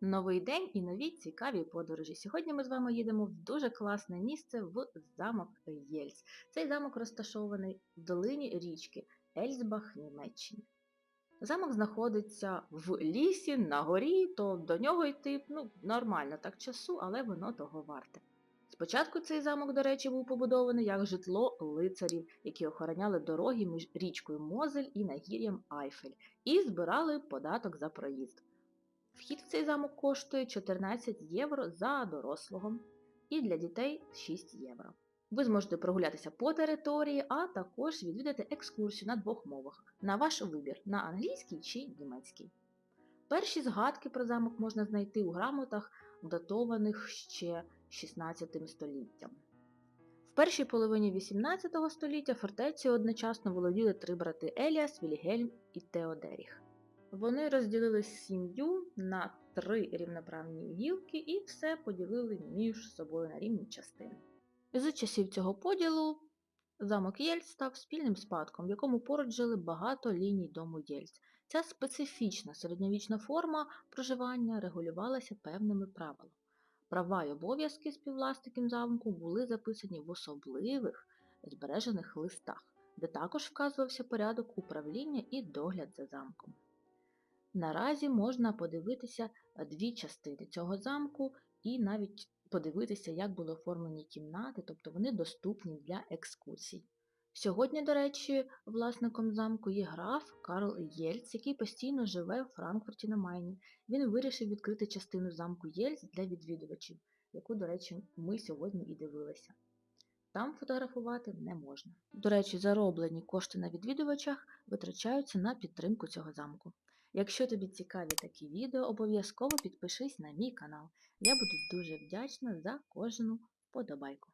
Новий день і нові цікаві подорожі. Сьогодні ми з вами їдемо в дуже класне місце в замок Єльц. Цей замок розташований в долині річки Ельзбах, Німеччині. Замок знаходиться в лісі на горі, то до нього йти ну, нормально так часу, але воно того варте. Спочатку цей замок, до речі, був побудований як житло лицарів, які охороняли дороги між річкою Мозель і нагір'ям Айфель, і збирали податок за проїзд. Вхід в цей замок коштує 14 євро за дорослого і для дітей 6 євро. Ви зможете прогулятися по території, а також відвідати екскурсію на двох мовах на ваш вибір на англійській чи німецькій. Перші згадки про замок можна знайти у грамотах, датованих ще 16 століттям. В першій половині 18 століття фортецею одночасно володіли три брати Еліас, Вільгельм і Теодеріх. Вони розділили сім'ю на три рівноправні гілки і все поділили між собою на рівні частини. З часів цього поділу замок Єльц став спільним спадком, в якому поруч жили багато ліній дому Єльц. Ця специфічна середньовічна форма проживання регулювалася певними правилами. Права й обов'язки співвласників замку були записані в особливих збережених листах, де також вказувався порядок управління і догляд за замком. Наразі можна подивитися дві частини цього замку і навіть подивитися, як були оформлені кімнати, тобто вони доступні для екскурсій. Сьогодні, до речі, власником замку є граф Карл Єльц, який постійно живе в Франкфурті на Майні. Він вирішив відкрити частину замку Єльц для відвідувачів, яку, до речі, ми сьогодні і дивилися. Там фотографувати не можна. До речі, зароблені кошти на відвідувачах витрачаються на підтримку цього замку. Якщо тобі цікаві такі відео, обов'язково підпишись на мій канал. Я буду дуже вдячна за кожну вподобайку.